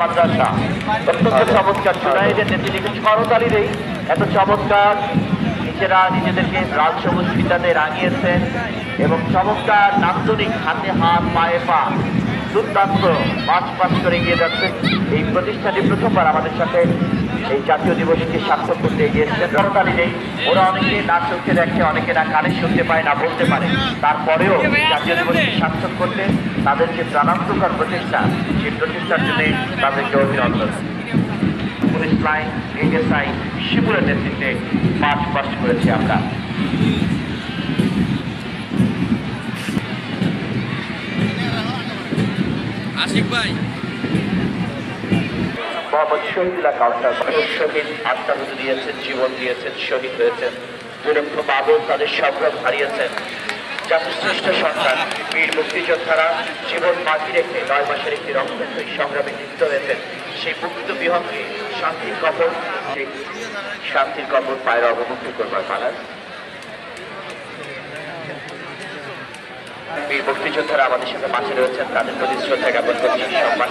মাদ্রাসা। অত্যন্ত চমৎকার জুনাইদের নেতৃত্বে দেই এত চমৎকার নিজেরা নিজেদেরকে লাল সবুজ ফিতাতে রাঙিয়েছেন এবং চমৎকার নান্দনিক হাতে হাত পায়ে পা দুর্দান্ত মাছ পাস করে এগিয়ে যাচ্ছেন। এই প্রতিষ্ঠানটি প্রথমবার আমাদের সাথে এই জাতীয় দিবসকে সার্থক করতে এগিয়েছিলেন করতালি নেই। ওরা অনেকে না চোখে দেখে, অনেকে না কানে শুনতে পায়, না বলতে পারে। তারপরেও জাতীয় দিবসকে সার্থক করতে তাদের যে প্রাণান্তকর প্রচেষ্টা, সেই প্রচেষ্টার জন্য তাদেরকে অভিনন্দন। পুলিশ লাইন এএসআই শিবুরের নেতৃত্বে মার্চ পাস্ট করেছি আমরা। আশিক ভাই। মোহাম্মদ শহীদুল্লাহ কাউন্টার শহীদ আত্মাহুতি দিয়েছেন, জীবন দিয়েছেন, শহীদ হয়েছেন। দুরক্ষ বাবর তাদের সম্ভ্রম হারিয়েছেন। জাতিশ্রেষ্ঠ সন্তান, বীর মুক্তিযোদ্ধারা জীবন বাকি রেখে নয় মাসের একটি রক্তাক্তই সংগ্রামে লিপ্ত হয়েছেন, সেই মুক্ত বিহঙ্গে শান্তির কবর শান্তির কবর পায়ের অবমুক্ত করবার পালা। বীর মুক্তিযোদ্ধারা আমাদের সাথে মাঝে রয়েছেন, তাদের প্রতি শ্রদ্ধা জ্ঞাপন করছি, সম্মান।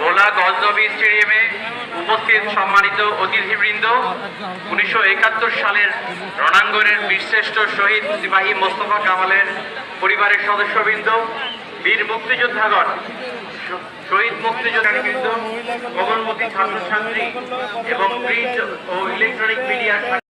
ভোলা গজনবী স্টেডিয়ামে উপস্থিত সম্মানিত অতিথিবৃন্দ, উনিশশো একাত্তর সালের রণাঙ্গনের বীরশ্রেষ্ঠ শহীদ সিপাহী মোস্তফা কামালের পরিবারের সদস্যবৃন্দ, বীর মুক্তিযোদ্ধাগণ, শহীদ মুক্তিযোদ্ধাবৃন্দ কমলমতি ছাত্রছাত্রী এবং প্রিন্ট ও ইলেকট্রনিক মিডিয়ার